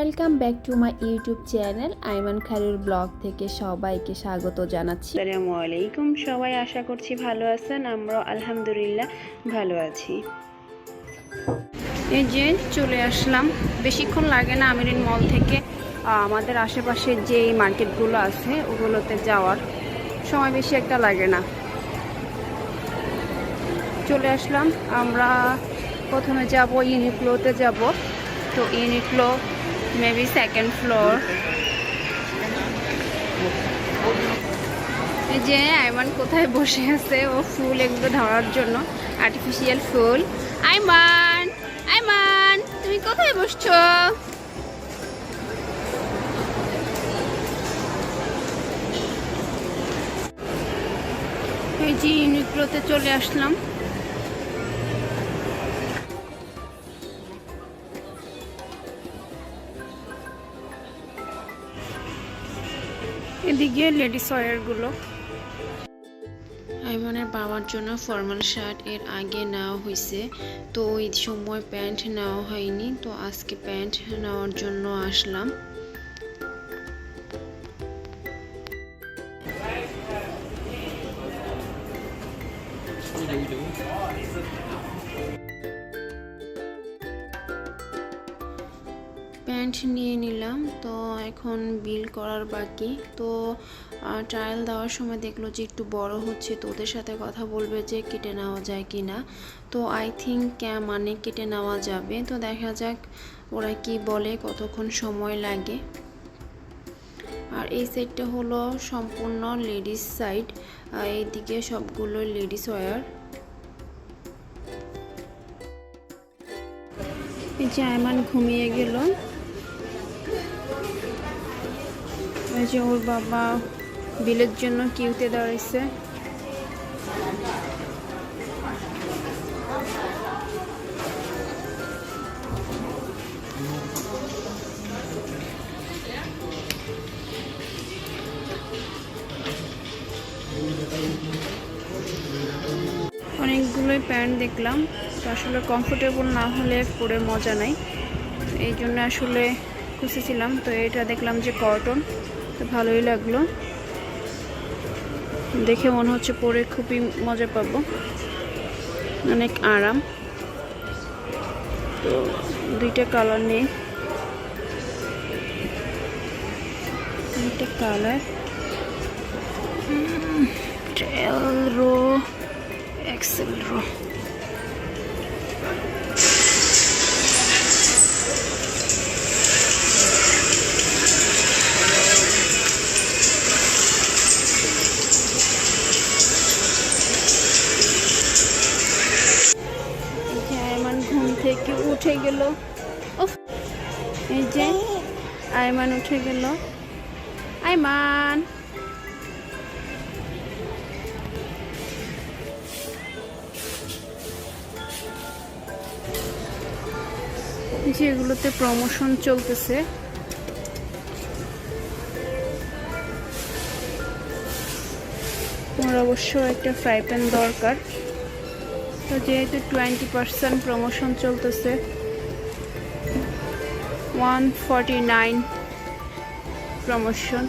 Welcome back to my YouTube channel Aiman খারুর vlog থেকে সবাইকে স্বাগত জানাচ্ছি। আসসালামু আলাইকুম সবাই আশা করছি ভালো আছেন আমরা আলহামদুলিল্লাহ ভালো আছি। এই যে চলে আসলাম বেশিক্ষণ লাগে না আমিরিন মল থেকে আমাদের আশেপাশে যে মার্কেটগুলো আছে ওগুলোতে যাওয়ার সময় বেশি একটা লাগে না। চলে আসলাম আমরা প্রথমে যাব ইউনিক্লোতে যাব। তো ইউনিক্লো সেকেন্ড ফ্লোর এই যে আইমান কোথায় বসে আছে? ও ফুল এগুলো ধরার জন্য আর্টিফিশিয়াল ফুল। আইমান আইমান, তুমি কোথায় বসছো? এই যে ইউনিক্লোতে চলে আসলাম। এদিকে লেডিস ওয়ারগুলো। আইমানের বাবার জন্য ফর্মাল শার্ট এর আগে নেওয়া হয়েছে তো ওই সময় প্যান্ট নেওয়া হয়নি, তো আজকে প্যান্ট নেওয়ার জন্য আসলাম। প্যান্ট নিয়ে নিলাম। তো এখন বিল করার বাকি। তো ট্রায়াল দেওয়ার সময় দেখল যে একটু বড় হচ্ছে। তো ওদের সাথে কথা বলবে যে কেটে নেওয়া যায় কি না তো আই থিঙ্ক মানে কেটে নেওয়া যাবে। তো দেখা যাক ওরা কি বলে, কতক্ষণ সময় লাগে। আর এই সাইডটা হলো সম্পূর্ণ লেডিস সাইড এইদিকে সবগুলো লেডিস ওয়ার এই যে আয়মান ঘুমিয়ে গেল। যে ওর বাবা বিলের জন্য কিউতে দাঁড়াইছে। অনেকগুলোই প্যান্ট দেখলাম। তো আসলে কমফোর্টেবল না হলে পরে মজা নাই। এই জন্য আসলে খুঁজেছিলাম তো এটা দেখলাম যে কটন তো ভালোই লাগল। দেখে মনে হচ্ছে পরে খুবই মজা পাবো। অনেক আরাম। তো দুইটা কালার নেই। দুইটা colour trail row Excel row উঠে গেল। এই যে আয়মান উঠে গেল। আয়মান। যেগুলোতে প্রমোশন চলতেছে। আমার অবশ্য একটা ফ্রাই প্যান দরকার। তো যেহেতু টোয়েন্টি পার্সেন্ট প্রমোশন চলতেছে ওয়ান ফর্টি নাইন প্রমোশন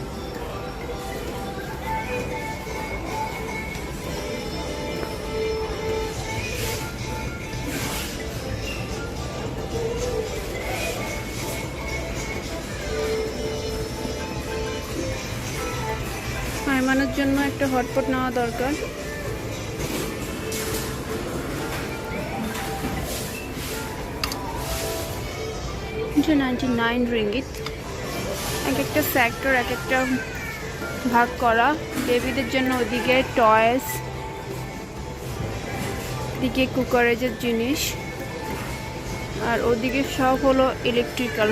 আয়মানের জন্য একটা হটপট নেওয়া দরকার। দুশো নাইনটি নাইন এক একটা সেক্টর এক একটা ভাগ করা। বেবিদের জন্য ওদিকে টয়েস দিকে কুকারেজের জিনিস। আর ওদিকে সব হলো ইলেকট্রিক্যাল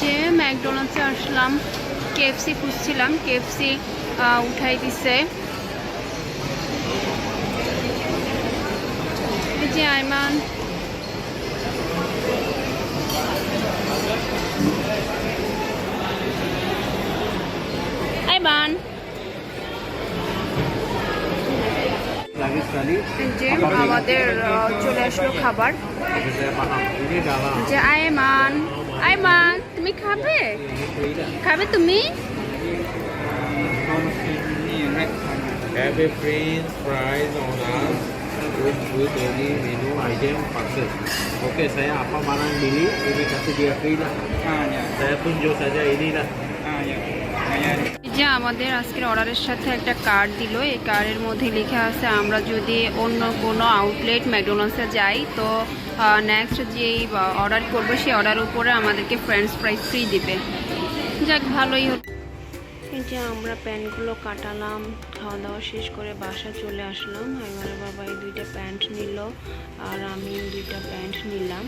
যে ম্যাকডোনাল্ডসে আসলাম। কেএফসি খুঁজছিলাম কেএফসি উঠাই দিছে। যে আইমান আইমান. যে আমাদের চলে আসলো খাবার. যে আয়মান। আয়মান তুমি খাবে Ini kuih খাবে তুমি Have a french fries on us with with any menu item parcel. Okey, saya apa barang beli, ini kasih dia free lah. Saya tunjuk saja ini lah. যে আমাদের আজকের অর্ডারের সাথে একটা কার্ড দিল, এই কার্ডের মধ্যে লেখা আছে, আমরা যদি অন্য কোনো আউটলেট ম্যাকডোনাল্ডসে যাই, তো নেক্সট যেই অর্ডার করব, সেই অর্ডার উপরে আমাদেরকে ফ্রেঞ্চ ফ্রাইজ ফ্রি দিবে। যাক, ভালোই হলো। যে আমরা প্যান্টগুলো কাটালাম খাওয়া দাওয়া শেষ করে বাসা চলে আসলাম। আমার বাবা এই দুইটা প্যান্ট নিল, আর আমি দুইটা প্যান্ট নিলাম।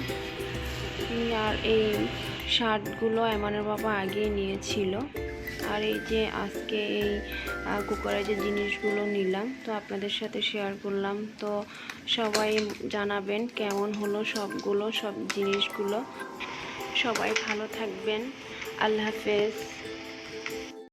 আর এই শার্টগুলো এমানের বাবা আগে নিয়েছিল। আর এই যে আজকে এই কুকারে যে জিনিসগুলো নিলাম, তো আপনাদের সাথে শেয়ার করলাম। তো সবাই জানাবেন কেমন হলো সবগুলো, সব জিনিসগুলো। সবাই ভালো থাকবেন। আল্লাহ হাফেজ।